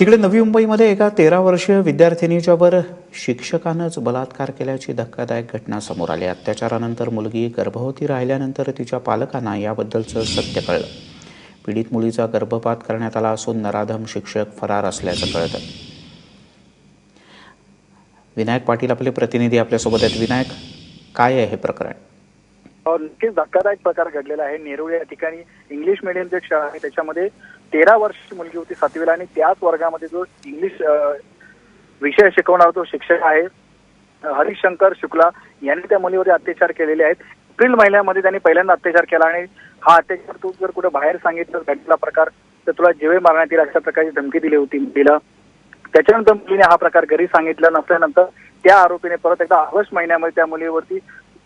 तिकडे नवी मुंबईमध्ये एका तेरा वर्षीय विद्यार्थिनीच्यावर शिक्षकानंच बलात्कार केल्याची धक्कादायक घटना समोर आली. अत्याचारानंतर मुलगी गर्भवती राहिल्यानंतर तिच्या पालकांना याबद्दलचं सत्य कळलं. पीडित मुलीचा गर्भपात करण्यात आला असून नराधम शिक्षक फरार असल्याचं कळतं. विनायक पाटील आपले प्रतिनिधी आपल्यासोबत आहेत. विनायक काय आहे हे प्रकरण? नक्कीच धक्कादायक प्रकार घडलेला आहे. नेरुळ या ठिकाणी इंग्लिश मिडियम जे शाळा आहे. त्याच्यामध्ये तेरा वर्षाची मुलगी होती सातवीला आणि त्याच वर्गामध्ये जो इंग्लिश विषय शिकवणारा तो शिक्षक आहे हरिशंकर शुक्ला यांनी त्या मुलीवर अत्याचार केलेले आहेत. एप्रिल महिन्यामध्ये त्यांनी पहिल्यांदा अत्याचार केला आणि हा अत्याचार तू जर कुठे बाहेर सांगितलं घडलेला प्रकार तर तुला जीवे मारण्यात येईल अशा प्रकारची धमकी दिली होती मुलीला. त्याच्यानंतर मुलीने हा प्रकार घरी सांगितला. नसल्यानंतर त्या आरोपीने परत एकदा ऑगस्ट महिन्यामध्ये त्या मुलीवरती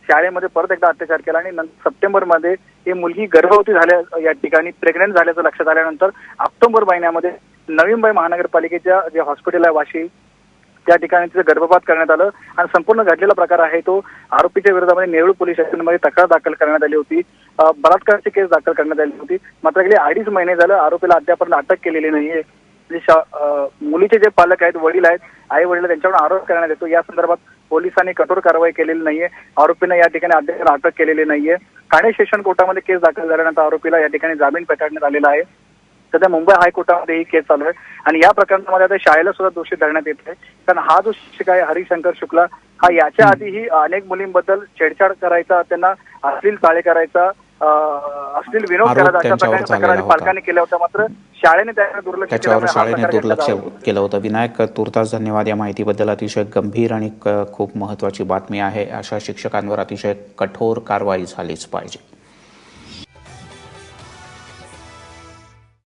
शाळेमध्ये परत एकदा अत्याचार केला आणि सप्टेंबरमध्ये ही मुलगी गर्भवती झाल्या या ठिकाणी प्रेग्नेंट झाल्याचं लक्षात आल्यानंतर ऑक्टोबर महिन्यामध्ये नवी मुंबई महानगरपालिकेच्या जे हॉस्पिटल आहे वाशी त्या ठिकाणी तिचं गर्भपात करण्यात आलं आणि संपूर्ण घडलेला प्रकार आहे तो आरोपीच्या विरोधामध्ये नेरूळ पोलीस स्टेशनमध्ये तक्रार दाखल करण्यात आली होती. बलात्काराची केस दाखल करण्यात आली होती. मात्र गेले अडीच महिने झालं आरोपीला अद्यापर्यंत अटक केलेली नाहीये. म्हणजे शा- मुलीचे जे पालक आहेत वडील आहेत आई वडील त्यांच्यावर आरोप करण्यात येतो. या संदर्भात पोलिसांनी कठोर कारवाई केलेली नाहीये. आरोपींना या ठिकाणी अद्याप अटक केलेली नाहीये. ठाणे सेशन कोर्टामध्ये केस दाखल झाल्यानंतर आरोपीला या ठिकाणी जामीन पेटाळण्यात आलेला आहे. सध्या मुंबई हायकोर्टामध्ये ही केस चालू आहे आणि या प्रकरणामध्ये आता शाळेला सुद्धा दोषी धरण्यात येत आहे. कारण हा जो शिक्षक आहे हरिशंकर शुक्ला हा याच्या आधीही अनेक मुलींबद्दल छेडछाड करायचा त्यांना अश्लील चाळे करायचा अं, अश्लील विनोद करायचा अशा झालेला तक्रारी होता. पालकांनी केल्या होत्या मात्र शाळेने त्याकडे दुर्लक्ष त्याच्यावर शाळेने प्रकार दुर्लक्ष. केलं होतं विनायक तुर्तास धन्यवाद या माहितीबद्दल अतिशय गंभीर आणि खूप महत्त्वाची बातमी आहे अशा शिक्षकांवर अतिशय कठोर कारवाई झालीच पाहिजे